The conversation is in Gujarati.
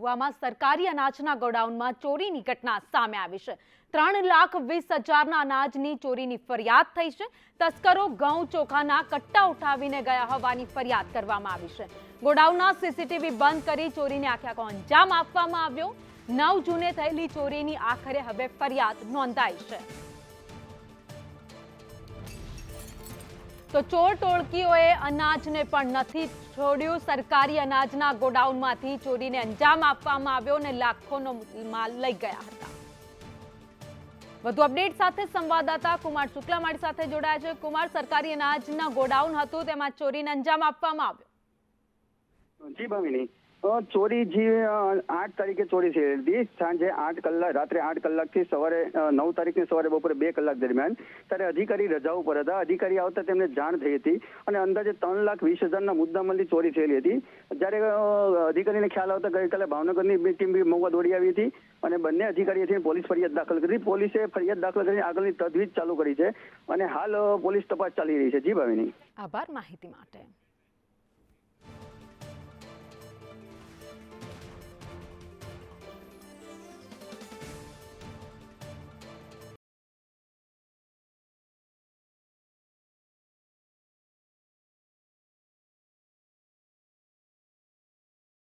મહુવામાં સરકારી અનાજના ગોડાઉનમાં ચોરીની ઘટના સામે આવી છે. ત્રણ લાખ વીસ હજારના અનાજની ચોરીની ફરિયાદ થઈ છે. તસ્કરો ઘઉં ચોખાના કટ્ટા ઉઠાવીને ગયા હોવાની ફરિયાદ કરવામાં આવી છે. ગોડાઉનના સીસીટીવી બંધ કરી ચોરીને આખે આખો અંજામ આપવામાં આવ્યો. નવ જૂને થયેલી ચોરીની આખરે હવે ફરિયાદ નોંધાઈ છે. તો ચોર ટોળકીઓએ અનાજને પણ નથી છોડ્યું. સરકારી અનાજના ગોડાઉનમાંથી ચોરીને અંજામ આપવામાં આવ્યો અને લાખોનો માલ લઈ ગયા હતા. વધુ અપડેટ સાથે સંવાદદાતા કુમાર શુક્લા મારી સાથે જોડાયા છે. કુમાર, સરકારી અનાજના ગોડાઉન હતું, તેમાં ચોરીને અંજામ આપવામાં આવ્યો. જી, ભાવિની. ચોરી જે આઠ તારીખે ચોરી થઈ હતી. સાંજે આઠ કલાક, રાત્રે આઠ કલાકથી સવારે નવ તારીખની સવારે બપોરે બે કલાક દરમિયાન ત્યારે અધિકારી રજા ઉપર હતા. અધિકારી આવતા તેમને જાણ થઈ હતી અને અંદાજે ત્રણ લાખ વીસ હજારના મુદ્દામાંથી ચોરી થયેલી હતી. જ્યારે અધિકારીને ખ્યાલ આવતા ગઈકાલે ભાવનગરની ટીમ બી મહુવા દોડી આવી હતી અને બંને અધિકારીએ થઈને પોલીસ ફરિયાદ દાખલ કરી પોલીસે ફરિયાદ દાખલ કરીને આગળની તજવીજ ચાલુ કરી છે અને હાલ પોલીસ તપાસ ચાલી રહી છે. જી ભાવિની. આભાર માહિતી માટે.